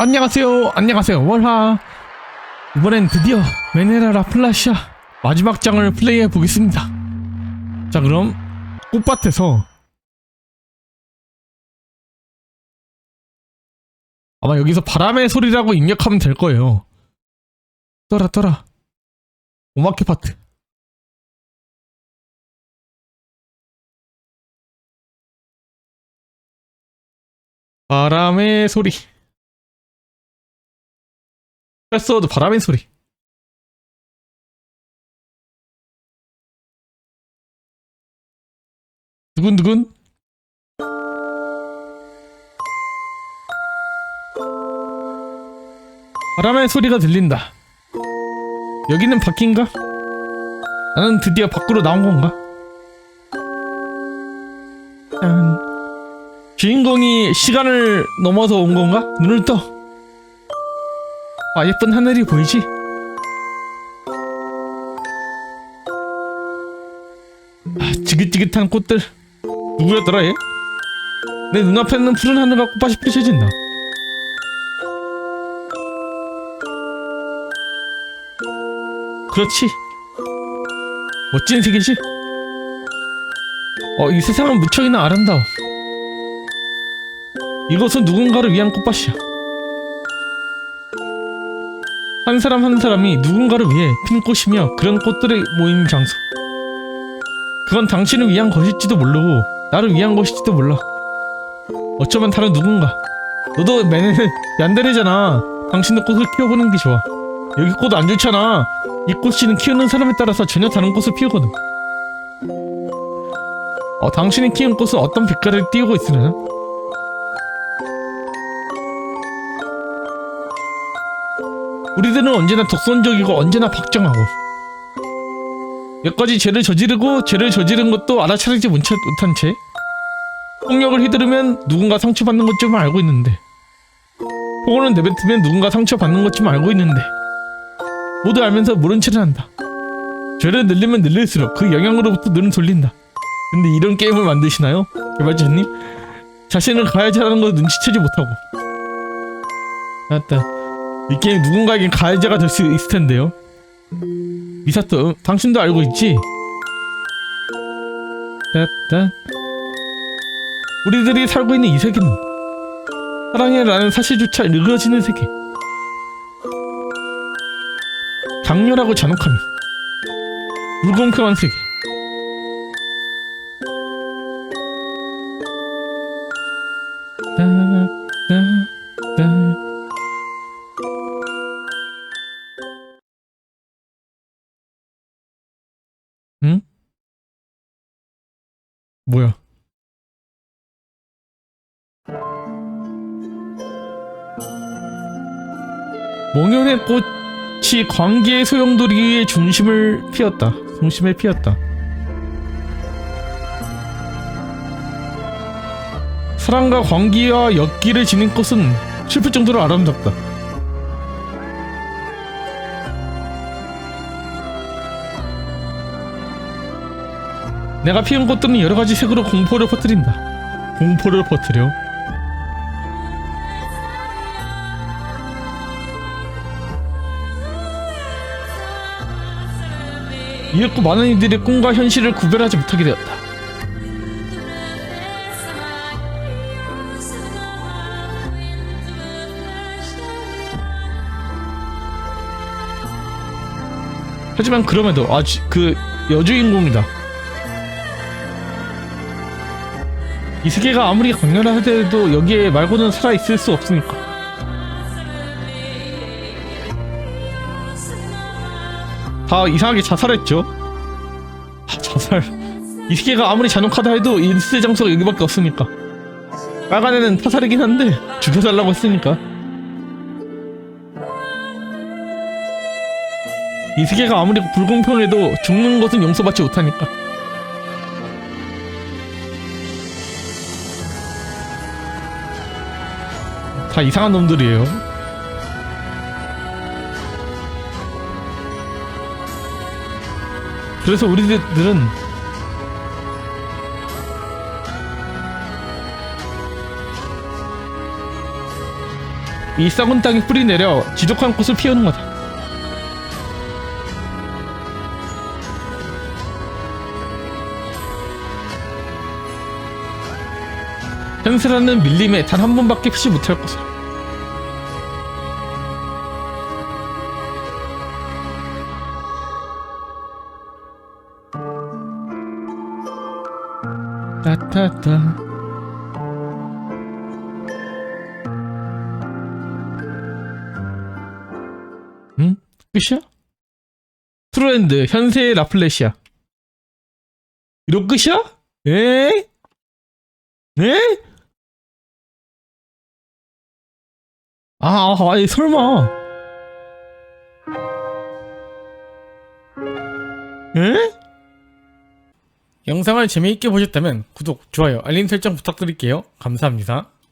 안녕하세요. 안녕하세요. 월하. 이번엔 드디어 메네라라 플라시아 마지막 장을 플레이해 보겠습니다. 자, 그럼 꽃밭에서 아마 여기서 바람의 소리라고 입력하면 될 거예요. 떠라 떠라. 오마케 파트. 바람의 소리. 패스워드 바람의 소리. 두근두근. 바람의 소리가 들린다. 여기는 바뀐가? 나는 드디어 밖으로 나온 건가? 짠. 주인공이 시간을 넘어서 온 건가? 눈을 떠. 아 예쁜 하늘이 보이지? 아 지긋지긋한 꽃들 누구였더라 얘? 내 눈앞에는 푸른 하늘과 꽃밭이 펼쳐진다 그렇지 멋진 세계지? 어 이 세상은 무척이나 아름다워 이것은 누군가를 위한 꽃밭이야 한 사람 한 사람이 누군가를 위해 핀 꽃이며 그런 꽃들이 모인 장소. 그건 당신을 위한 것일지도 모르고 나를 위한 것일지도 몰라. 어쩌면 다른 누군가. 너도 매는 얀데레잖아. 당신도 꽃을 피워보는 게 좋아. 여기 꽃 안 좋잖아. 이 꽃씨는 키우는 사람에 따라서 전혀 다른 꽃을 피우거든. 어, 당신이 키운 꽃은 어떤 빛깔을 띄우고 있으려나? 우리들은 언제나 독선적이고 언제나 박정하고 몇 가지 죄를 저지르고 죄를 저지른 것도 알아차리지 못한 채 폭력을 휘두르면 누군가 상처받는 것쯤 알고 있는데 폭언을 내뱉으면 누군가 상처받는 것쯤 알고 있는데 모두 알면서 모른 체를 한다. 죄를 늘리면 늘릴수록 그 영향으로부터 눈을 돌린다. 근데 이런 게임을 만드시나요? 개발자님? 자신을 가해자라는 걸 눈치채지 못하고. 맞다 이 게임 누군가에겐 가해자가 될 수 있을 텐데요. 미사토, 응, 당신도 알고 있지? 따따. 우리들이 살고 있는 이 세계는 사랑해라는 사실조차 일그러지는 세계. 강렬하고 잔혹함이 불공평한 세계. 따, 따, 뭐야? 몽연의 꽃이 광기의 소용돌이의 중심을 피웠다. 중심에 피었다. 사랑과 광기와 엮기를 지닌 꽃은 슬플 정도로 아름답다. 내가 피운 꽃들은 여러 가지 색으로 공포를 퍼뜨린다. 공포를 퍼뜨려. 이윽고 많은 이들의 꿈과 현실을 구별하지 못하게 되었다. 하지만 그럼에도 아주 그 여주인공이다. 이 세계가 아무리 강렬하더라도 여기에 말고는 살아있을 수 없으니까. 다 이상하게 자살했죠? 아, 자살. 이 세계가 아무리 잔혹하다 해도 일세 장소가 여기밖에 없으니까. 빨간 애는 타살이긴 한데 죽여달라고 했으니까. 이 세계가 아무리 불공평해도 죽는 것은 용서받지 못하니까 다 이상한 놈들이에요. 그래서 우리들은 이 썩은 땅에 뿌리 내려 지독한 꽃을 피우는 거다. 현세라는 밀림에 단 한 번밖에 피지 못할 것을. 따따따. 응? 끝이야? 트로랜드 현세의 라플레시아. 이거 끝이야? 에? 에? 아, 아니, 설마. 에? 영상을 재미있게 보셨다면 구독, 좋아요, 알림 설정 부탁드릴게요. 감사합니다.